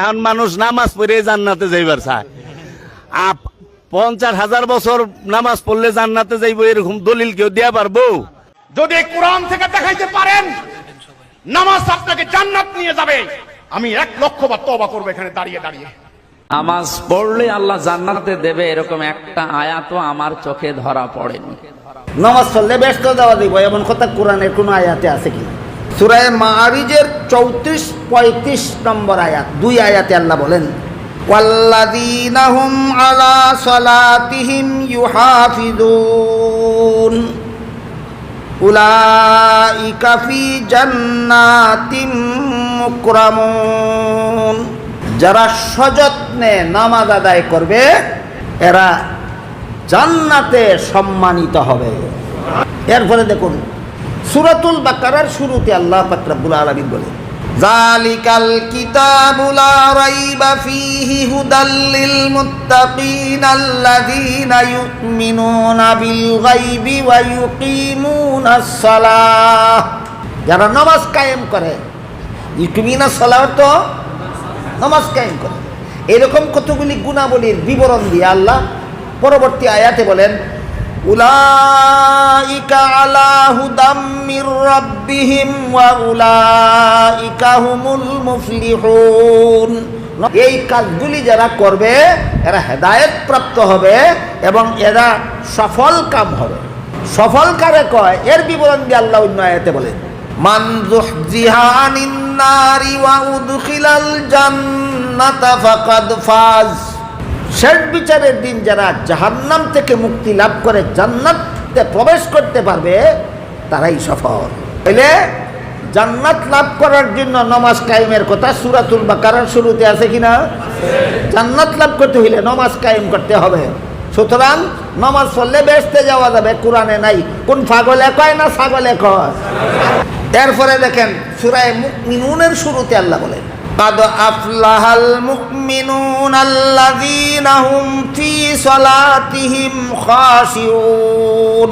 এখন মানুষ নামাজ পড়ে জান্নাতে যাইবার চায়। আপ পঞ্চাশ হাজার বছর নামাজ পড়লে জান্নাতে যাইব এরকম দলিল কেউ দেয়া পারব? যদি কোরআন থেকে দেখাইতে পারেন নামাজ আপনাকে জান্নাত নিয়ে যাবে। আমি এক লক্ষ বার তবা করব এখানে দাঁড়িয়ে দাঁড়িয়ে। নামাজ পড়লে আল্লাহ জান্নাতে দেবে এরকম একটা আয়াতও আমার চোখে ধরা পড়েনি। নামাজ পড়লে ব্যস্ত দেওয়া দিব এমন কথা কোরআনের কোনো আয়াতে আছে কি? সুরায় মারিজের চৌত্রিশ, পঁয়ত্রিশ নম্বর আয়াত। দুই আয়াতে আল্লাহ বলেন আলা সলাতিহিম জান্নাতিম যারা সযত্নে নামাজ আদায় করবে, এরা জান্নাতে সম্মানিত হবে। এরপরে দেখুন সুরাতুল বাকারার শুরুতে আল্লাহ ফাকরাবুল আলমিন বলে জালিকাল কিতাবুলা রাইবা ফিহি হুদাল্লিল মুত্তাকিন আল্লাযীনা ইউমিনুনা বিল গায়বি ওয়া ইউকিমুনাস সালাহ। যারা নামাজ কায়েম করে ইউকিমিনাস সালাহ তো নামাজ কায়েম করে। এরকম কতগুলি গুণাবলীর বিবরণ দিয়ে আল্লাহ পরবর্তী আয়াতে বলেন, উলাইকা আলা এই কাজগুলি যারা করবে, এরা হেদায়েত প্রাপ্ত হবে এবং এরা সফল কাম হবে। সফল কারে কয়? এর বিবরণ দিয়ে আল্লাহ অন্য বলেন শেষ বিচারের দিন যারা জাহান্নাম থেকে মুক্তি লাভ করে জান্নাতে প্রবেশ করতে পারবে তারাই সফল এলে জান্নাত লাভ করার জন্য নমাজ কায়েমের কথা সুরাতুল বাকারার শুরুতে আছে কিনা জান্নাত লাভ করতে হইলে নমাজ কায়েম করতে হবে সুতরাং নমাজ পড়লে বেসতে যাওয়া যাবে কোরআনে নাই কোন ছাগলে কয় না ছাগলে কয় এরপরে দেখেন সুরায় মুমিনুনের শুরুতে আল্লাহ বলেন قد أفلح المؤمنون الذين هم في صلاتهم خاشعون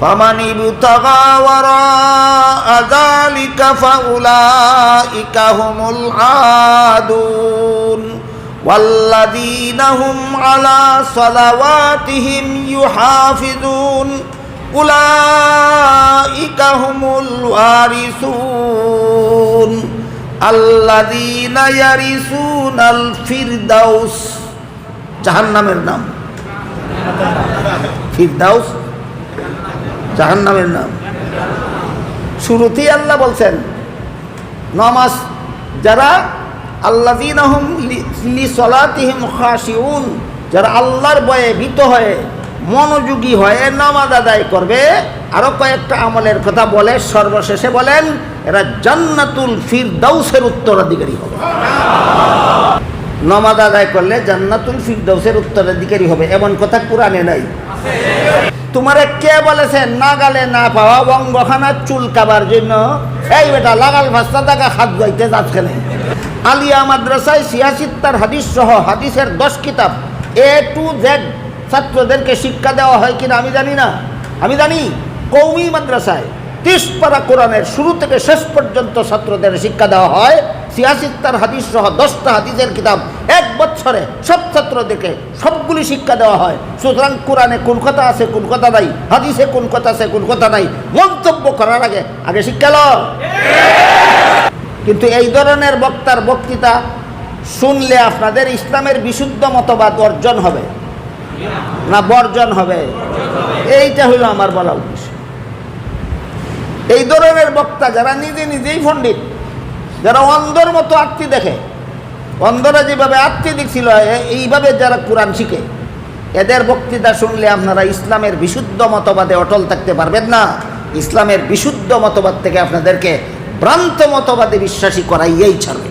فمن ابتغى وراء ذلك فأولئك هم العادون والذين هم على صلواتهم يحافظون أولئك هم الوارثون الذين يرثون الفردوس জাহান্নামের নাম ফিরদাউস জাহান্নামের নাম। শুরুতেই আল্লাহ বলছেন, নমাজ যারা খাশিউন, যারা আল্লাহর বয়ে ভীত হয়ে, মনোযোগী হয়ে নামাজ আদায় করবে, আরও কয়েকটা আমলের কথা বলে, সর্বশেষে বলেন, এরা জান্নাতুল ফিরদাউসের উত্তরাধিকারী হবে। নমাজ আদায় করলে জান্নাতুল ফিরদাউসের উত্তরাধিকারী হবে, এমন কথা কোরআনে নাই। তোমারে কে বলেছে, নাগালে না পাওয়া বঙ্গখানা চুল কাবার জন্য? এই বেটা, লাগাল ভাস্তা টাকা হাত গাইতে যাচ্ছে না আলিয়া মাদ্রাসায় সিয়াসিত্তার হাদিস সহ হাদিসের দশ কিতাব এ টু জেড ছাত্রদেরকে শিক্ষা দেওয়া হয় কিনা আমি জানি না। আমি জানি, কৌমি মাদ্রাসায় তিস পারা কোরআনের শুরু থেকে শেষ পর্যন্ত ছাত্রদের শিক্ষা দেওয়া হয়। সিয়াসিত্তার হাদিস সহ দশটা হাদিসের কিতাব এক বছরে সব ছাত্রদেরকে সবগুলি শিক্ষা দেওয়া হয়। সুতরাং কোরআনে কোন কথা আছে, কোন কথা নাই, হাদিসে কোন কথা আছে, কোন কথা নাই, মন্তব্য করার আগে আগে শিক্ষা লো কিন্তু এই ধরনের বক্তার বক্তৃতা শুনলে আপনাদের ইসলামের বিশুদ্ধ মতবাদ অর্জন হবে। না, বর্জন হবে। এইটা হলো আমার বলা উদ্দেশ্য। এই ধরনের বক্তা যারা নিজে নিজেই পণ্ডিত যারা অন্ধর মতো আত্মি দেখে, অন্ধরা যেভাবে আত্মি দেখছিল এইভাবে যারা কোরআন শিখে, এদের বক্তৃতা শুনলে আপনারা ইসলামের বিশুদ্ধ মতবাদে অটল থাকতে পারবেন না। ইসলামের বিশুদ্ধ মতবাদ থেকে আপনাদেরকে ভ্রান্ত মতবাদে বিশ্বাসী করাইয়াই ছাড়বে।